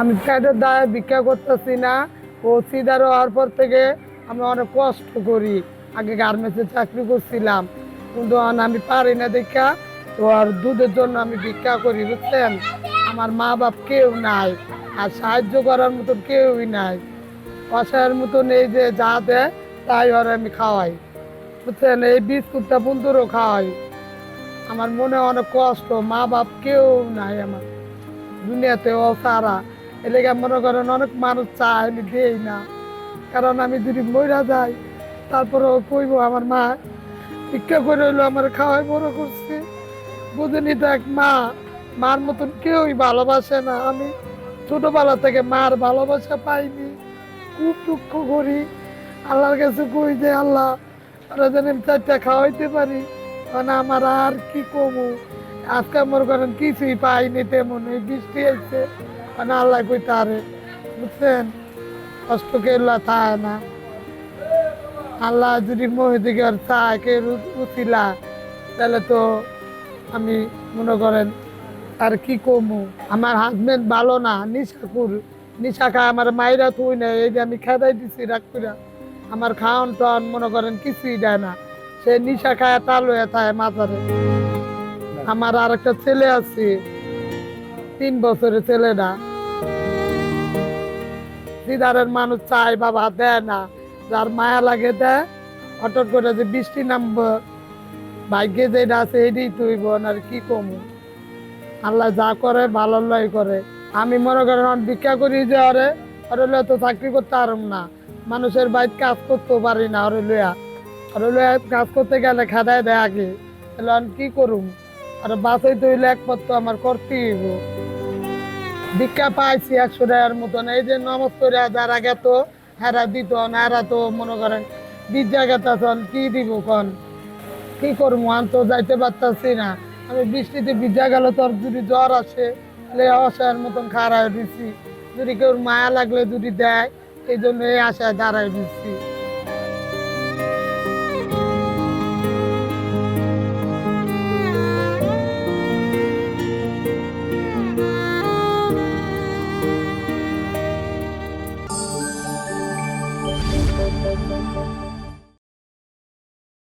আমি পেটের দায়ে ভিক্ষা করতেছি না। ও সিদার হওয়ার পর থেকে আমি অনেক কষ্ট করি। আগে গার্মেন্টসে চাকরি করছিলাম। কিন্তু আমি পারি না দেখা। তো আর দুধের জন্য আমি ভিক্ষা করি, বুঝছেন? আমার মা বাপ কেউ নাই। আর সাহায্য করার মতন কেউই নাই। অসহায়ের মতন এই যে যা দেয়, তাই ওর আমি খাওয়াই। বুঝছেন? এই বিস্কুটটা বন্ধুরও খাওয়াই। আমার মনে অনেক কষ্ট। মা বাপ কেউ নাই আমার। দুনিয়াতে ও সারা। এলাকা মনে করেন অনেক মানুষ চায়, আমি দেই না। কারণ আমি যদি মইরা যাই তারপরে কইব আমার মা, ভিক্ষা করে হইল আমার খাওয়াই বড় করছে। বুঝেনি এক মা, মার মতন কেউই ভালোবাসে না। আমি ছোটবেলা থেকে মার ভালোবাসা পাইনি। খুব দুঃখ করি। আল্লাহর কাছে কই যে, আল্লাহ ওরা যেন চারটা খাওয়াইতে পারি। মানে আমার আর কি কমু? আজকে মনে করেন কিছুই পাইনি তেমন, এই বৃষ্টি হয়েছে মানে আল্লাহ কই তারে, বুঝছেন? কষ্ট কেউ থায় না। আল্লাহ যদি মহিদিকে আর চায় কে উচিলা তাহলে তো আমি মনে করেন আর কি কমু? আমার হাজবেন্ড ভালো না, নিশাকুর। নিশা খায় আমার মায়েরা তুই না এই যে আমি খেদাই দিছি রাগ করে আমার খাওয়ান টান মনে করেন কিছুই দেয় না। সে নিশা খায় তাল হয়ে থাকে মাথারে আমার আর একটা ছেলে আছে, তিন বছরের ছেলেটা। দিদারের মানুষ চায়, বাবা দেয় না। যার মায়া লাগে দেয়। হঠাৎ করে যে বৃষ্টি নামবো, ভাগ্যে যেটা আছে এটাই তুইব আর কি কমু? আল্লাহ যা করে, ভালো লয় করে। আমি মনে করেন ভিক্ষা করি যে অরে ওরে লইয়া তো চাকরি করতে পারম না। মানুষের বাইর কাজ করতেও পারি না ওরে লইয়া ওরে লইয়া কাজ করতে গেলে খাদায় দেয় আগে। তাহলে কি করুম? আর বাসাই তো হইলে একমাত্র আমার করতেই হইব। ভিক্ষা পাইছি একশো টাকার মতন। এই যে নমস করে যারা গেত হেরা দিত না, হেরা তো মনে করেন বীজ জায়গাতে কি দিব কন? কি করব? আন তো যাইতে পারতাছি না। আমি বৃষ্টিতে ভিজা গেল তোর যদি জ্বর আসে, তাহলে অসহায়ের মতন খাড়ায় দিচ্ছি যদি কেউ মায়া লাগলে যদি দেয়, এই জন্য এই আশায় দাঁড়ায় দিচ্ছি Música